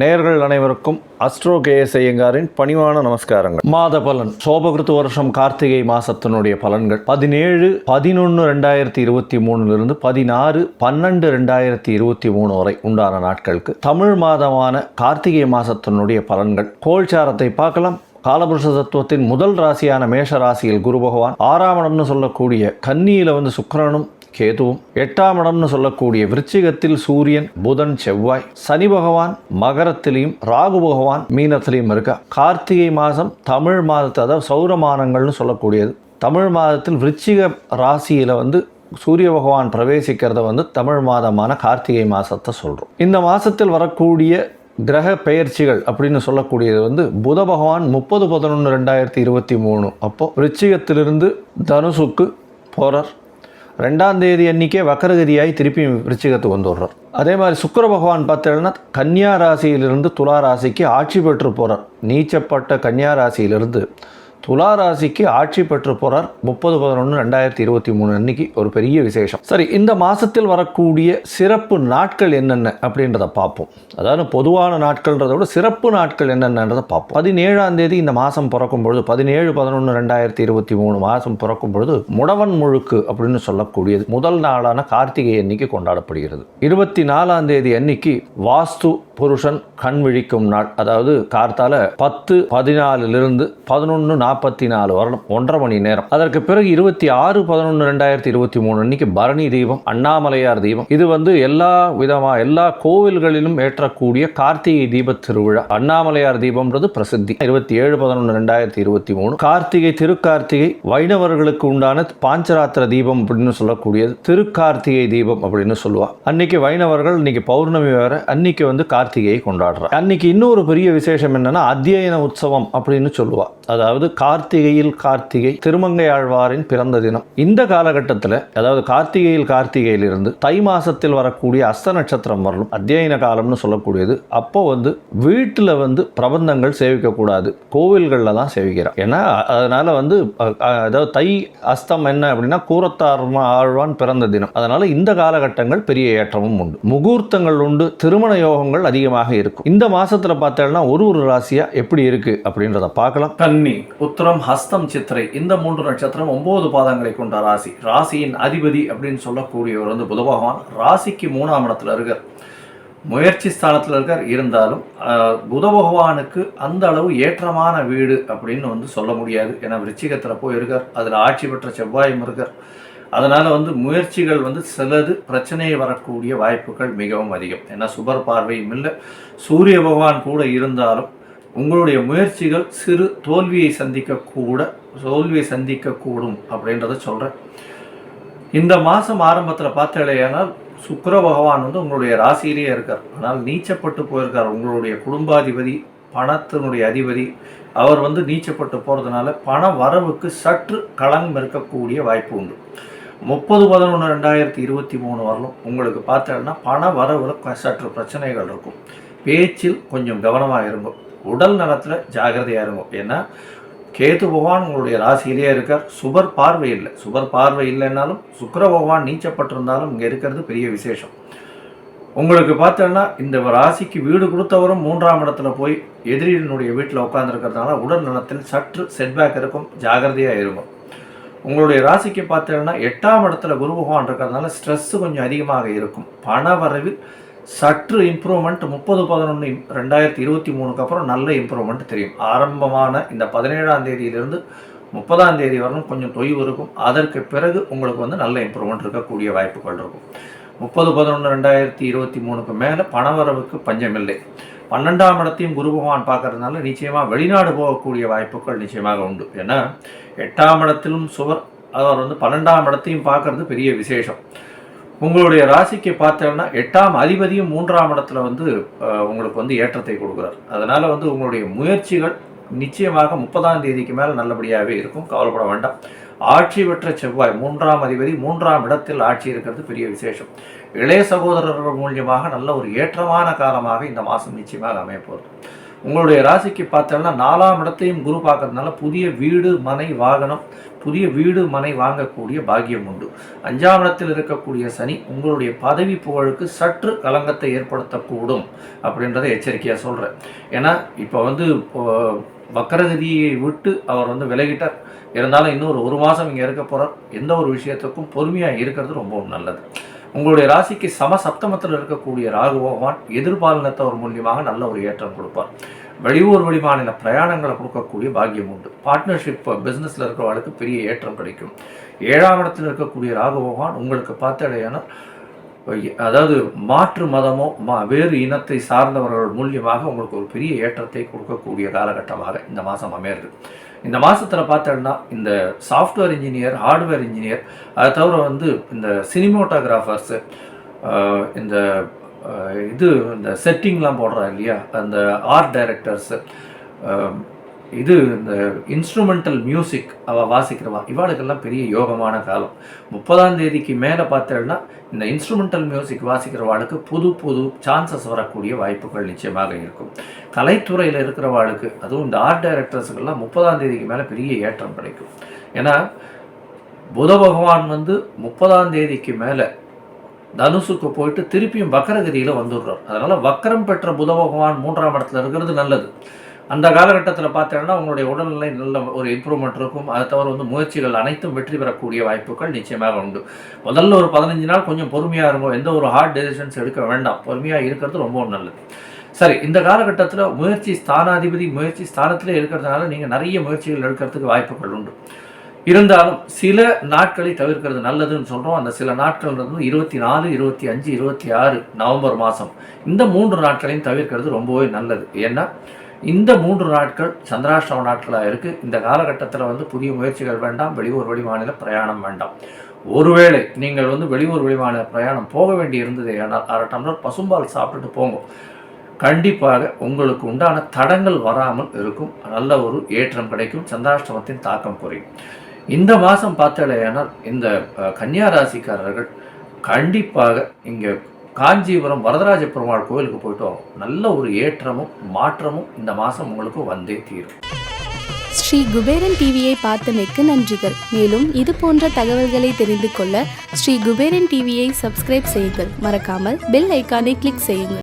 நேர்கள் அனைவருக்கும் astro KS ஐயங்காரின் பணிவான நமஸ்காரங்கள். மாத பலன் சோபகிருத்து வருஷம் கார்த்திகை மாசத்தினுடைய பலன்கள். பதினேழு பதினொன்று ரெண்டாயிரத்தி இருபத்தி மூணுலிருந்து பதினாறு பன்னெண்டு ரெண்டாயிரத்தி இருபத்தி மூணு வரை உண்டான நாட்களுக்கு தமிழ் மாதமான கார்த்திகை மாசத்தினுடைய பலன்கள். கோல்சாரத்தை பார்க்கலாம். காலபுருஷ தத்துவத்தின் முதல் ராசியான மேஷ ராசியில் குரு பகவான் ஆறாம் இடம்னு சொல்லக்கூடிய கன்னியில் வந்து சுக்கரனும் கேதுவும் எட்டாம் இடம்னு சொல்லக்கூடிய விருச்சிகத்தில் சூரியன் புதன் செவ்வாய் சனி பகவான் மகரத்திலையும் ராகு பகவான் மீனத்திலையும் இருக்கா. கார்த்திகை மாதம் தமிழ் மாதத்தை அதாவது சௌரமானங்கள்னு சொல்லக்கூடியது. தமிழ் மாதத்தில் விருச்சிக ராசியில் வந்து சூரிய பகவான் பிரவேசிக்கிறத வந்து தமிழ் மாதமான கார்த்திகை மாதத்தை சொல்கிறோம் இந்த மாதத்தில் வரக்கூடிய கிரக பெயர்ச்சிகள் அப்படின்னு சொல்லக்கூடியது வந்து புத பகவான் முப்பது பதினொன்று ரெண்டாயிரத்தி இருபத்தி மூணு. அப்போது விருச்சிகத்திலிருந்து தனுசுக்கு போகிறார் ரெண்டாம் தேதி அன்றைக்கே வக்கரகதியாகி திருப்பி விருச்சிகத்துக்கு வந்து விடுறார் அதே மாதிரி சுக்கர பகவான் பார்த்தீங்கன்னா கன்னியா ராசியிலிருந்து துலா ராசிக்கு ஆட்சி பெற்று போகிறார் நீச்சப்பட்ட கன்னியா ராசியிலிருந்து துலா ராசிக்கு ஆட்சி பெற்று போகிறார் முப்பது பதினொன்று ரெண்டாயிரத்தி இருபத்தி மூணு அன்னைக்கு ஒரு பெரிய விசேஷம். சரி இந்த மாதத்தில் வரக்கூடிய சிறப்பு நாட்கள் என்னென்ன அப்படின்றத பார்ப்போம். அதாவது பொதுவான நாட்கள்ன்றத விட சிறப்பு நாட்கள் என்னென்னன்றதை பார்ப்போம். பதினேழாம் தேதி இந்த மாதம் பிறக்கும் பொழுது பதினேழு பதினொன்று ரெண்டாயிரத்தி இருபத்தி மூணு மாதம் பிறக்கும் பொழுது முடவன் முழுக்கு அப்படின்னு சொல்லக்கூடியது முதல் நாளான கார்த்திகை அன்னைக்கு கொண்டாடப்படுகிறது. இருபத்தி நாலாம் தேதி அன்னைக்கு வாஸ்து புருஷன் கண் விழிக்கும் நாள். அதாவது கார்த்தால பத்து பதினாலிலிருந்து பதினொன்று நாற்பத்தி நாலு வருடம் ஒன்றரை மணி நேரம். அதற்கு பிறகு இருபத்தி ஆறு பதினொன்று ரெண்டாயிரத்தி இருபத்தி மூணு அன்னைக்கு பரணி தீபம் அண்ணாமலையார் தீபம் இது வந்து எல்லா விதமா எல்லா கோவில்களிலும் ஏற்றக்கூடிய கார்த்திகை தீப திருவிழா. அண்ணாமலையார் தீபம்ன்றது பிரசித்தி. இருபத்தி ஏழு பதினொன்று ரெண்டாயிரத்தி இருபத்தி மூணு. கார்த்திகை திருக்கார்த்திகை வைணவர்களுக்கு உண்டான பாஞ்சராத்திர தீபம் அப்படின்னு சொல்லக்கூடியது. திருக்கார்த்திகை தீபம் அப்படின்னு சொல்லுவாள் அன்னைக்கு வைணவர்கள் இன்னைக்கு பௌர்ணமி வேற அன்னைக்கு வந்து கார்த்திகையை கொண்டாடுறாங்க அன்னைக்கு இன்னொரு பெரிய விசேஷம் என்னன்னா அத்தியன உற்சவம் அப்படின்னு சொல்லுவா. அதாவது கார்த்திகையில் கார்த்திகை திருமங்கை ஆழ்வாரின் பிறந்த தினம். இந்த காலகட்டத்தில் அதாவது கார்த்திகையில் கார்த்திகையிலிருந்து தை மாசத்தில் வரக்கூடிய அஸ்த நட்சத்திரம் வரலும் அத்தியன காலம்னு சொல்லக்கூடியது அப்போ வந்து வீட்டில் வந்து பிரபந்தங்கள் சேவிக்கக்கூடாது. கோவில்களில் தான் சேவிக்கிறார். ஏன்னா அதனால வந்து அதாவது தை அஸ்தம் என்ன அப்படின்னா கூரத்தார்மா ஆழ்வான் பிறந்த தினம். அதனால இந்த காலகட்டங்கள் பெரிய ஏற்றமும் உண்டு. முகூர்த்தங்கள் உண்டு திருமண யோகங்கள் அதிகமாக இருக்கும். இந்த மாசத்துல பார்த்தோம்னா ஒரு ஒரு ராசியா எப்படி இருக்கு அப்படின்றத பார்க்கலாம். கன்னி உத்தரம் ஹஸ்தம் சித்திரை. இந்த மூன்று நட்சத்திரம் ஒன்பது பாதங்களை கொண்ட ராசி. ராசியின் அதிபதி அப்படின்னு சொல்லக்கூடியவர் வந்து புத பகவான். ராசிக்கு மூணாம் இடத்துல இருக்கார். முயற்சி ஸ்தானத்தில் இருக்கார். இருந்தாலும் புத பகவானுக்கு அந்த அளவு ஏற்றமான வீடு அப்படின்னு வந்து சொல்ல முடியாது. ஏன்னா விருச்சிகத்தில் போய் இருக்கார். அதில் ஆட்சி பெற்ற செவ்வாயும் இருக்கார். அதனால் வந்து முயற்சிகள் வந்து சிலது பிரச்சனையை வரக்கூடிய வாய்ப்புகள் மிகவும் அதிகம். ஏன்னா சுபர் பார்வையும் இல்லை. சூரிய பகவான் கூட இருந்தாலும் உங்களுடைய முயற்சிகள் சிறு தோல்வியை சந்திக்கக்கூட தோல்வியை சந்திக்கக்கூடும் அப்படின்றத சொல்கிறேன் இந்த மாதம் ஆரம்பத்தில் பார்த்தாலேயானால் சுக்கர பகவான் வந்து உங்களுடைய ராசியிலேயே இருக்கார். ஆனால் நீச்சப்பட்டு போயிருக்கார். உங்களுடைய குடும்பாதிபதி பணத்தினுடைய அதிபதி அவர் வந்து நீச்சப்பட்டு போகிறதுனால பண வரவுக்கு சற்று களங்கம் இருக்கக்கூடிய வாய்ப்பு உண்டு. முப்பது பதினொன்று ரெண்டாயிரத்தி இருபத்தி மூணு வரலும் உங்களுக்கு பார்த்தோன்னா பண வரவில் சற்று பிரச்சனைகள் இருக்கும். பேச்சில் கொஞ்சம் கவனமாக இருக்கும் உடல் நலத்தில் ஜாகிரதையாக இருக்கும் ஏன்னா கேது பகவான் உங்களுடைய ராசியிலேயே இருக்கார். சுபர் பார்வை இல்லை. சுபர் பார்வை இல்லைன்னாலும் சுக்கர பகவான் நீச்சப்பட்டிருந்தாலும் இங்கே இருக்கிறது பெரிய விசேஷம். உங்களுக்கு பார்த்தோன்னா இந்த ராசிக்கு வீடு கொடுத்தவரும் மூன்றாம் இடத்துல போய் எதிரியினுடைய வீட்டில் உட்காந்துருக்கிறதுனால உடல் நலத்தில் சற்று செட்பேக் இருக்கும். ஜாகிரதையாக இருக்கும் உங்களுடைய ராசிக்கு பார்த்தோன்னா எட்டாம் இடத்துல குரு பகவான் இருக்கிறதுனால ஸ்ட்ரெஸ்ஸு கொஞ்சம் அதிகமாக இருக்கும். பண வரவில் சற்று இம்ப்ரூவ்மெண்ட் முப்பது பதினொன்று ரெண்டாயிரத்தி இருபத்தி மூணுக்கு அப்புறம் நல்ல இம்ப்ரூவ்மெண்ட் தெரியும். ஆரம்பமான இந்த பதினேழாம் தேதியிலிருந்து முப்பதாம் தேதி வரணும் கொஞ்சம் தொய்வு இருக்கும். அதற்கு பிறகு உங்களுக்கு வந்து நல்ல இம்ப்ரூவ்மெண்ட் இருக்கக்கூடிய வாய்ப்புகள் இருக்கும். முப்பது பதினொன்று ரெண்டாயிரத்தி இருபத்தி மூணுக்கு மேலே பணவரவுக்கு பஞ்சமில்லை. பன்னெண்டாம் இடத்தையும் குரு பகவான் பார்க்கறதுனால நிச்சயமாக வெளிநாடு போகக்கூடிய வாய்ப்புகள் நிச்சயமாக உண்டு. ஏன்னா எட்டாம் இடத்திலும் சுவர் அவர் வந்து பன்னெண்டாம் இடத்தையும் பார்க்கறது பெரிய விசேஷம். உங்களுடைய ராசிக்கு பார்த்தோம்னா எட்டாம் அதிபதியும் மூன்றாம் இடத்துல வந்து உங்களுக்கு வந்து ஏற்றத்தை கொடுக்குறார். அதனால வந்து உங்களுடைய முயற்சிகள் நிச்சயமாக முப்பதாம் தேதிக்கு மேலே நல்லபடியாகவே இருக்கும். கவலைப்பட வேண்டாம். ஆட்சி பெற்ற செவ்வாய் மூன்றாம் அதிபதி மூன்றாம் இடத்தில் ஆட்சி இருக்கிறது பெரிய விசேஷம். இளைய சகோதரர்கள் மூலியமாக நல்ல ஒரு ஏற்றமான காலமாக இந்த மாதம் நிச்சயமாக அமையப்போகுது உங்களுடைய ராசிக்கு பார்த்தோம்னா நாலாம் இடத்தையும் குரு பார்க்கறதுனால புதிய வீடு மனை வாகனம் புதிய வீடு மனை வாங்கக்கூடிய பாக்கியம் உண்டு. அஞ்சாம் இடத்தில் இருக்கக்கூடிய சனி உங்களுடைய பதவி புகழுக்கு சற்று கலங்கத்தை ஏற்படுத்தக்கூடும் அப்படின்றத எச்சரிக்கையாக சொல்கிறேன் ஏன்னா இப்போ வந்து இப்போ வக்கரகதியை விட்டு அவர் வந்து விலகிட்டார். இருந்தாலும் இன்னும் ஒரு ஒரு மாதம் இங்கே இருக்க போகிறார் எந்த ஒரு விஷயத்துக்கும் பொறுமையாக இருக்கிறது ரொம்பவும் நல்லது. உங்களுடைய ராசிக்கு சம சப்தமத்தில் இருக்கக்கூடிய ராகு பகவான் எதிர்பாலினத்தவர் மூலியமாக நல்ல ஒரு ஏற்றம் கொடுப்பார். வெளியூர் வெளிமாநில பிரயாணங்களை கொடுக்கக்கூடிய பாக்கியம் உண்டு. பார்ட்னர்ஷிப் பிஸ்னஸில் இருக்கிறவர்களுக்கு பெரிய ஏற்றம் கிடைக்கும். ஏழாம் இடத்தில் இருக்கக்கூடிய ராகு பகவான் உங்களுக்கு பார்த்தடையான அதாவது மாற்று மதமோ மா வேறு இனத்தை சார்ந்தவர்கள் மூலியமாக உங்களுக்கு ஒரு பெரிய ஏற்றத்தை கொடுக்கக்கூடிய காலகட்டமாக இந்த மாதம் அமையிறது. இந்த மாதத்தில் பார்த்தோம்னா இந்த சாஃப்ட்வேர் இன்ஜினியர் ஹார்ட்வேர் இன்ஜினியர் அதை தவிர வந்து இந்த சினிமோட்டோகிராஃபர்ஸு இந்த இது இந்த செட்டிங்லாம் போடுறாங்க இல்லையா? அந்த ஆர்ட் டைரக்டர்ஸு இது இந்த இன்ஸ்ட்ருமெண்டல் மியூசிக் அவள் வாசிக்கிறவா. இவாளுக்கெல்லாம் பெரிய யோகமான காலம். முப்பதாம் தேதிக்கு மேலே பார்த்தேன்னா இந்த இன்ஸ்ட்ருமெண்டல் மியூசிக் வாசிக்கிறவாளுக்கு புது புது சான்சஸ் வரக்கூடிய வாய்ப்புகள் நிச்சயமாக இருக்கும். கலைத்துறையில் இருக்கிறவாளுக்கு அதுவும் இந்த ஆர்ட் டைரக்டர்ஸுக்கெல்லாம் முப்பதாம் தேதிக்கு மேலே பெரிய ஏற்றம் கிடைக்கும். ஏன்னா புத பகவான் வந்து முப்பதாம் தேதிக்கு மேலே தனுசுக்கு போயிட்டு திருப்பியும் வக்கரகதியில் வந்துடுறார். அதனால் வக்கரம் பெற்ற புத பகவான் மூன்றாம் இடத்துல இருக்கிறது நல்லது. அந்த காலகட்டத்தில் பார்த்தீங்கன்னா உங்களுடைய உடல்நிலை நல்ல ஒரு இம்ப்ரூவ்மெண்ட் இருக்கும். அதை தவிர வந்து முயற்சிகள் அனைத்தும் வெற்றி பெறக்கூடிய வாய்ப்புகள் நிச்சயமாக உண்டு. முதல்ல ஒரு பதினஞ்சு நாள் கொஞ்சம் பொறுமையாக இருக்கும் எந்த ஒரு ஹார்ட் டெசிஷன்ஸ் எடுக்க வேண்டாம். பொறுமையாக இருக்கிறது ரொம்ப நல்லது. சரி இந்த காலகட்டத்தில் முயற்சி ஸ்தானாதிபதி முயற்சி ஸ்தானத்திலே இருக்கிறதுனால நீங்கள் நிறைய முயற்சிகள் எடுக்கிறதுக்கு வாய்ப்புகள் உண்டு. இருந்தாலும் சில நாட்களை தவிர்க்கிறது நல்லதுன்னு சொல்கிறோம் அந்த சில நாட்கள் வந்து இருபத்தி நாலு இருபத்தி அஞ்சு இருபத்தி ஆறு நவம்பர் மாதம் இந்த மூன்று நாட்களையும் தவிர்க்கிறது ரொம்பவே நல்லது. ஏன்னா இந்த மூன்று நாட்கள் சந்திராஷ்டம நாட்களாக இருக்குது இந்த காலகட்டத்தில் வந்து புதிய முயற்சிகள் வேண்டாம் வெளியூர் வெளிமாநில பிரயாணம் வேண்டாம். ஒருவேளை நீங்கள் வந்து வெளியூர் வெளிமாநில பிரயாணம் போக வேண்டி இருந்தது ஆனால் அரை டம்ளர் பசும்பால் சாப்பிட்டுட்டு போங்க. கண்டிப்பாக உங்களுக்கு உண்டான தடங்கள் வராமல் இருக்கும். நல்ல ஒரு ஏற்றம் கிடைக்கும். சந்திராஷ்டமத்தின் தாக்கம் குறையும். இந்த மாதம் பார்த்தாலேயானால் இந்த கன்னியா ராசிக்காரர்கள் கண்டிப்பாக இங்கே காஞ்சிபுரம் வரதராஜ பெருமாள் கோவிலுக்கு போயிட்டோம். நல்ல ஒரு ஏற்றமும் மாற்றமும் இந்த மாதம் உங்களுக்கு வந்தே தீரும். ஸ்ரீ குபேரன் டிவியை பார்த்தமைக்கு நன்றிகள். மேலும் இது போன்ற தகவல்களை தெரிந்து கொள்ள ஸ்ரீ குபேரன் டிவியை சப்ஸ்கிரைப் செய்யுங்கள். மறக்காமல் பெல் ஐக்கானை கிளிக் செய்யுங்கள்.